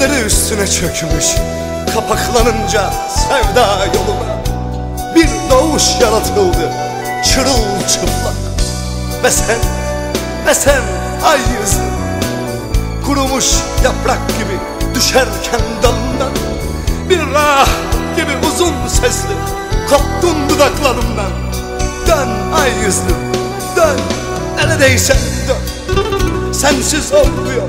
Göğsüne çökmüş kapaklanınca sevda yoluna Bir doğuş yaratıldı çırılçıplak. Ve sen, ve sen ay yüzü Kurumuş yaprak gibi düşerken dalından Bir rah gibi uzun sesli koptun dudaklarımdan. Dön ay yüzlü dön neredeysen dön. Sensiz olmuyor